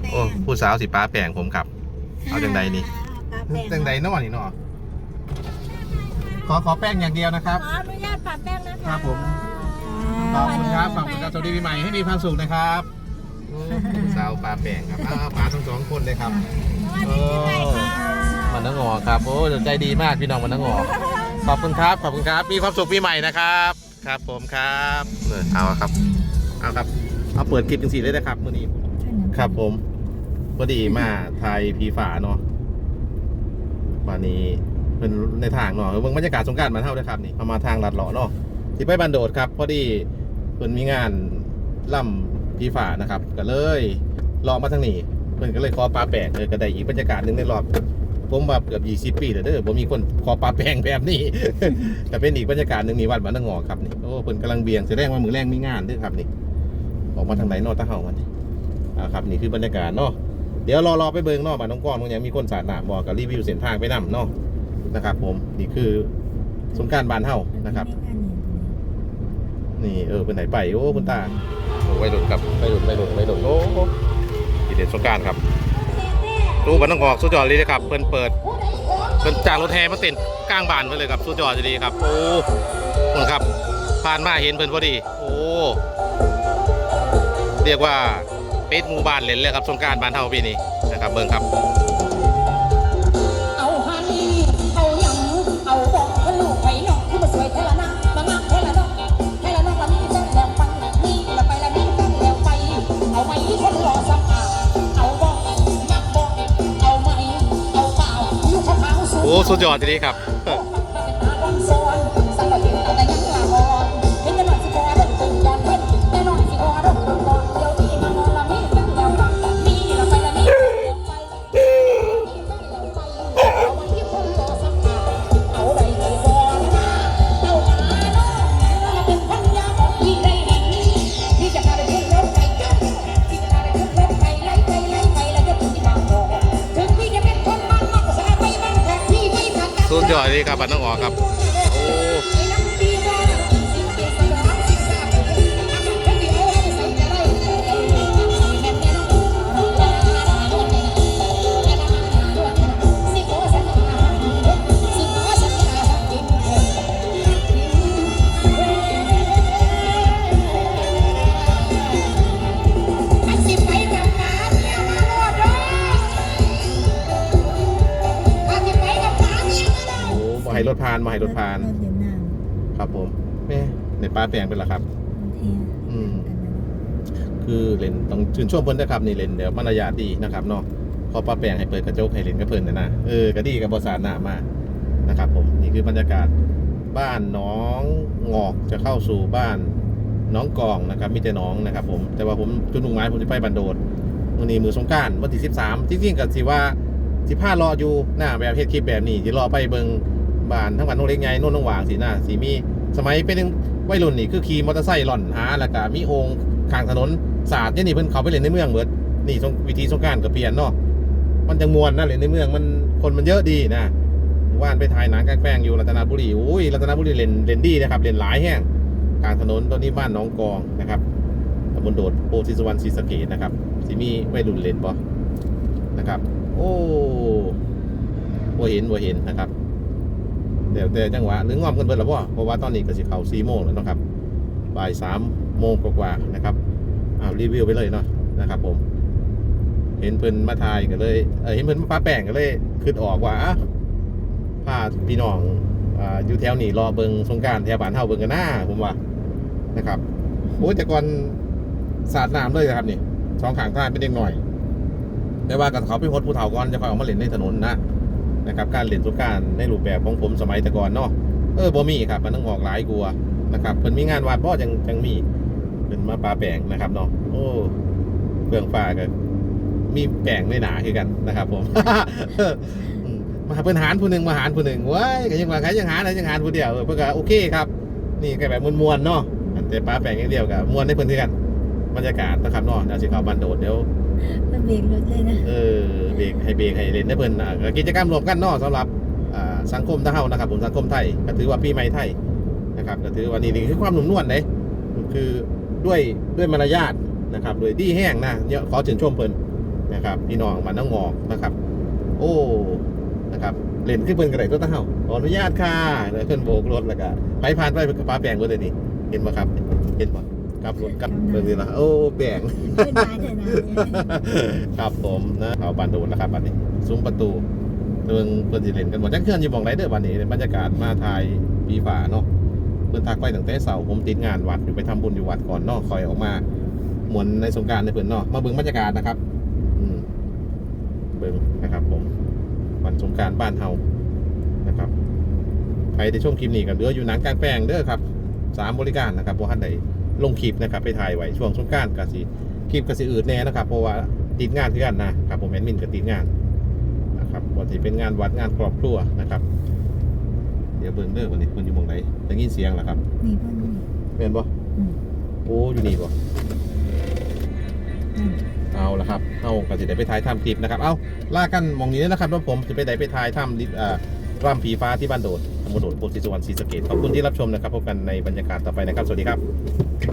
แป้โอ้งผู้สาวสิป้าแปลงผมครับ เอาจังใดนี่ ปลาแป้งจังใดนอนี่เนาะขอขอแป้งอย่างเดียวนะครับ ขออนุญาตปลาแป้งนะคะครับผม ขอบคุณครับขอบคุณครับสวัสดีปีใหม่ให้มีความสุขนะครับโอ้ผู้สาวป้าแปลงครับอ้าวป้าทั้งสองคนเลยครับ สวัสดีปีใหม่ค่ะ มันนังอครับโอ้ใจดีมากพี่น้องมันนังอขอบคุณครับขอบคุณครับ มีความสุขปีใหม่นะครับครับผมครับเออเอาครับเอาครับเอาเปิดคลิปจังสีเลยนะครับมื่อนี้ ครับผมพอดีมาไทยพีฝาเนาะวันนี้เป็นในทางเนาะเบิ่งบรรยากาศสงการมาเท่าเลยครับนี่เอามาทางลัดเลาะเนาะที่ไปบันโดดครับพอดีเพิ่นมีงานล่ำพีฝานะครับ ก็เลยเลาะมาทางนี้เพิ่นก็เลยขอปลาแปลกเลยก็ได้อีกบรรยากาศหนึ่งในรอบผมว่าเกือบ20ปีแล้วเด้อผมมีคนขอปลาแปลงแบบนี้แต่เป็นอีกบรรยากาศหนึ่งนี่วัดบ้านนางงอครับนี่โอ้เพิ่นกำลังเบี่ยงแสดงว่ามือแรงมีงานด้วยครับนี่ออกมาทางไหนเนอตะเฮาวันนี้ อ่าครับนี่คือบรรยากาศเนาะเดี๋ยวรอรอไปเบิงเนาะบ้านน้องก้อนตรงนี้มีคนสาดน้ำบอกกับรีวิวเส้นทางไปนํเนาะนะครับ ผมนี่คือสงการบานเฮานะครับ นี่เออเป็นไหนไปโอ้คุณตาโอ้ไปหลุดครับไปหลุดไปหลุดไปหลุดโอ้โหทีเด็ดสงการครับตู้บ้านน้องงอกสุดยอดเลยนะครับเพิ่นเปิดเป็นจากรถแห่มาเต้นกลางบานไปเลยครับสุดยอดจะดีครับ โอ้คุณครับผ่านมาเห็นเพิ่นพอดี โอ้เรียกว่า ป็ดหมู่บ้านเล่นเลยครับสงการบ้านเฮาปีนี้นะครับเบิ่งครับเอาฮันนี่เอาหยังเอาบอกว่าลูกไผ่นอกที่มาสวยเทละนักมางามเทละนอกเทละนอกละมีแฟนแล้วไปนี่ละไปละมีแฟนแล้วไปเอาไหมคนรอสัมผัสเอาบอกมักบอกเอาไหมเอาเปล่าอยู่ขาวๆสูงโอ้สุดยอดจะดีครับ สุดยอดจะดีครับบ้านน้องอ๋อครับาให้รถพานมาให้รถพานรถเดินหน้าครับผมแม่ในป้าแปลงเป็นเหรอครับ โอเคอืม คือเล่นต้องชื่นชมเพิ่นนะครับนี่เล่นเดี๋ยวมารยาทดีนะครับเนาะพอป้าแปลงให้เปิดกระจกให้เล่นกับเพิ่นนะนะเออก็ดีกับบริษัทหน้ามากนะครับผมนี่คือบรรยากาศบ้านน้องงอกจะเข้าสู่บ้านน้องกองนะครับมีแต่น้องนะครับ ผมแต่ว่าผมจุดมุ่งหมายผมจะไปบันโดดวันนี้มือสงกรารวันที่13ที่จริงๆก็สิว่า15รออยู่หน้าแบบเฮ็ดคลิปแบบนี้ที่รอไปเบิง บ้านทั้งบ้านน้องเล็กใหญ่โน่นน้องหวางสิหน้าสีมีสมัยเป็นวัยรุ่นนี่คือขี่มอเตอร์ไซค์หล่อนหาแล้วก็มีองค์ข้างถนนศาสตร์เนี่ยนี่เพิ่นเขาไปเล่นในเมืองเบิดนี่วิธีสงการกับเปลี่ยนเนาะมันจังมวนนะเล่นในเมืองมันคนมันเยอะดีนะว่านไปถ่ายหนังกลางแปลงอยู่รัตนบุรีอุ้ยรัตนบุรีเล่นเล่นดีนะครับเล่นหลายแห้งกลางถนนตอนนี้บ้านน้องกองนะครับตำบลโดดโพธิสวรรณศรีสะเกดนะครับสิมีไม่รุนเล่นบ่นะครับ โอ้บ่เห็นบ่เห็นนะครับ เดี๋ยวแต่จังหวะหรืองอมกันเบิดแล้วบ่เพราะว่าตอนนี้ก็สิเข้า4โมงแล้วนะครับบ่าย3โมงกว่าๆนะครับอ้าวรีวิวไปเลยเนาะนะครับผม เห็นเพิ่นมาทายกันเลยเเห็นเพิ่นมาปาแป้งกันเลยคิดออกว่าอะพาพี่น้องอ่าอยู่แถวนี้รอเบิงสงการแถวบ้านเฮาเบิงกันหน้าผมว่านะครับโอ้ยแต่ก่อนสาดน้ำเลยนะครับนี่สองขางทางเป็นเด็กหน่อย แต่ว่ากับเขาไปฮดผู้เฒ่าก่อนจะคอยออกมาเล่นในถนนนะ นะครับการเล่นสงการในรูปแบบของผมสมัยแต่ก่อนเนาะเออบ่มีครับมันต้องออกหลายกลัวนะครับเพิ่นมีงานวาดบ่จังจังมีเป็นมาปลาแปลงนะครับเนาะโอ้เปลืองปลากันมีแปลงไม่หนาคือกันนะครับ ผมมาหาเพื่นหารผู้หนึ่งมาหารผู้หนึ่งว้ายก็ยังว่าใครยังหารอะไรยังหารผู้เดียวเพื่อนก็โอเคครับ นี่ก็แบบมวนๆเนาะอันแต่ปลาแปลงอย่างเดียวกับมวนในเพื่อนคือกันบรรยากาศนะครับเนาะเดี๋ยวสิเขาบันโดดเดี๋ยว ต้องเบรกรถเลยนะ เออเบรกให้เบรกให้เล่นได้เพิ่นอะกิจกรรมรวมกันเนาะสำหรับอ่าสังคมทหานะครับผมสังคมไทยก็ถือว่าปีใหม่ไทยนะครับก็ถือว่านี่นี่คือความหนุ่มนวลเลยคือด้วยด้วยมารยาทนะครับโดยดีแห้งนะเนี่ยขอชื่นชมเพิ่นนะครับพี่น้องมันต้องงอกนะครับ โอ้นะครับเล่นขึ้นเพิ่นกระไดตัวเต้าขออนุญาตค่ะแล้วเพิ่นโบกรถแล้วก็ไปผ่านไปเป็นกระปาแปลงเพิ่นเลยนี่เห็นบ่ครับเห็นบ่ ครับรถกับเพิ่นนี่ล่ะโอ้แปลงขึ้นมาเถอะนะครับผมนะเอาบานโดนแล้วครับบัดนี้ซุ้มประตูเพิ่นเพิ่นสิเล่นกันหมดจักเทื่อนอยู่บ่งไหนเด้อบัดนี้บรรยากาศมาถ่ายปีฝาเนาะเพิ่นทักไปตั้งแต่เช้าผมติดงานวัดอยู่ไปทำบุญอยู่วัดก่อนเนาะคอยออกมาหมวนในสงกรารในเพิ่นเนาะมาเบิ่งบรรยากาศนะครับอืมเบิ่งนะครับ ผมวันสงกรารบ้านเฮานะครับใครที่ชมคลิปนี้ก็เหลืออยู่หนังกลางแปลงเด้อครับสามบริการนะครับบ่ทันได้ ลงคลิปนะครับไปถ่ายไว้ช่วงสงกรารก็สิคลิปก็สิอืดแน่นะครับเพราะว่าติดงานที่กันนะครับผมแอดมินก็ติดงานนะครับวันที่เป็นงานวัดงานครอบครัวนะครับ เดี๋ยวเบิ่งเด้อวันนี้คนอยู่หมองไหนได้ยินเสียงแล้วครับมีพ่อนี่เห็นบ่อืมโอ้อยู่นี่บ่อืมเอาละครับเอาก็สิได้ไปถ่ายทำคลิปนะครับเอาล่ากันหมองนี้นะครับว่าผมจะไปได้ไปถ่ายทำลิอ่า ร่ำผีฟ้าที่บ้านโดดตำบลโดดโพธิสุวรรณศรีสะเกดขอบคุณที่รับชมนะครับ พบกันในบรรยากาศต่อไปนะครับ สวัสดีครับ